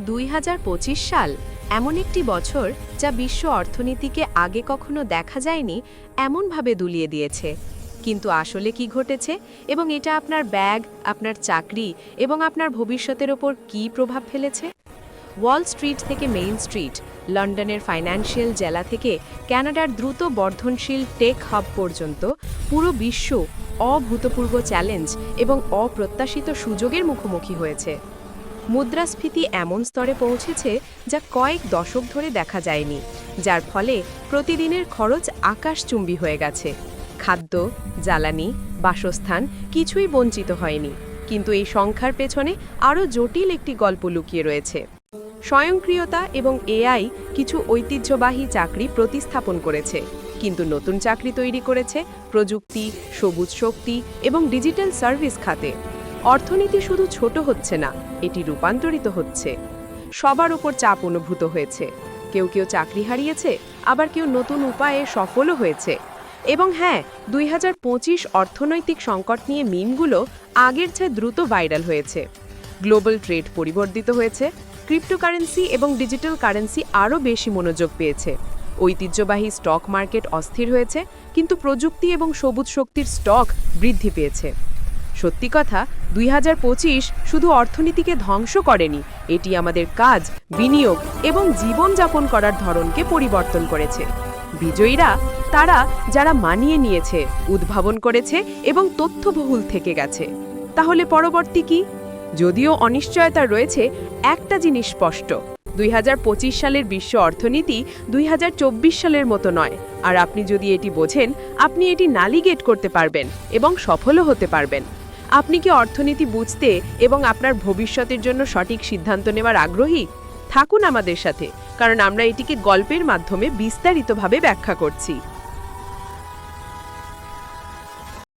দুই হাজার পঁচিশ সাল, এমন একটি বছর যা বিশ্ব অর্থনীতিকে আগে কখনো দেখা যায়নি, এমনভাবে দুলিয়ে দিয়েছে। কিন্তু আসলে কি ঘটেছে এবং এটা আপনার ব্যাগ, আপনার চাকরি এবং আপনার ভবিষ্যতের ওপর কী প্রভাব ফেলেছে? ওয়াল স্ট্রিট থেকে মেইন স্ট্রিট লন্ডনের ফাইন্যান্সিয়াল জেলা থেকে কানাডার দ্রুত বর্ধনশীল টেক হাব পর্যন্ত পুরো বিশ্ব অভূতপূর্ব চ্যালেঞ্জ এবং অপ্রত্যাশিত সুযোগের মুখোমুখি হয়েছে। মুদ্রাস্ফীতি এমন স্তরে পৌঁছেছে যা কয়েক দশক ধরে দেখা যায়নি, যার ফলে প্রতিদিনের খরচ আকাশচুম্বী হয়ে গেছে। খাদ্য, জ্বালানি, বাসস্থান কিছুই বঞ্চিত হয়নি, কিন্তু এই সংখ্যার পেছনে আরও জটিল একটি গল্প লুকিয়ে রয়েছে। স্বয়ংক্রিয়তা এবং এআই কিছু ঐতিহ্যবাহী চাকরি প্রতিস্থাপন করেছে, কিন্তু নতুন চাকরি তৈরি করেছে প্রযুক্তি, সবুজ শক্তি এবং ডিজিটাল সার্ভিস খাতে। অর্থনীতি শুধু ছোট হচ্ছে না, এটি রূপান্তরিত হচ্ছে। সবার উপর চাপ অনুভূত হয়েছে। কেউ কেউ চাকরি হারিয়েছে, আবার কেউ নতুন উপায়ে সফলও হয়েছে। এবং হ্যাঁ দুই হাজার পঁচিশ অর্থনৈতিক সংকট নিয়ে মিমগুলো আগের চেয়ে দ্রুত ভাইরাল হয়েছে। গ্লোবাল ট্রেড পরিবর্তিত হয়েছে, ক্রিপ্টোকারেন্সি এবং ডিজিটাল কারেন্সি আরও বেশি মনোযোগ পেয়েছে। ঐতিহ্যবাহী স্টক মার্কেট অস্থির হয়েছে, কিন্তু প্রযুক্তি এবং সবুজ শক্তির স্টক বৃদ্ধি পেয়েছে। সত্যি কথা, দুই হাজার পঁচিশ শুধু অর্থনীতিকে ধ্বংস করেনি, এটি আমাদের কাজ, বিনিয়োগ এবং জীবনযাপন করার ধরনকে পরিবর্তন করেছে। বিজয়ীরা, তারা যারা মানিয়ে নিয়েছে, উদ্ভাবন করেছে এবং তথ্যবহুল থেকে গেছে। তাহলে পরবর্তী কি? যদিও অনিশ্চয়তা রয়েছে, একটা জিনিস স্পষ্ট, দুই হাজার পঁচিশ সালের বিশ্ব অর্থনীতি দুই হাজার চব্বিশ সালের মতো নয়। আর আপনি যদি এটি বোঝেন, আপনি এটি নালিগেট করতে পারবেন এবং সফলও হতে পারবেন। আপনি কি অর্থনীতি বুঝতে এবং আপনার ভবিষ্যতের জন্য সঠিক সিদ্ধান্ত নেওয়ার আগ্রহী? থাকুন আমাদের সাথে, কারণ আমরা এটিকে গল্পের মাধ্যমে বিস্তারিতভাবে ব্যাখ্যা করছি।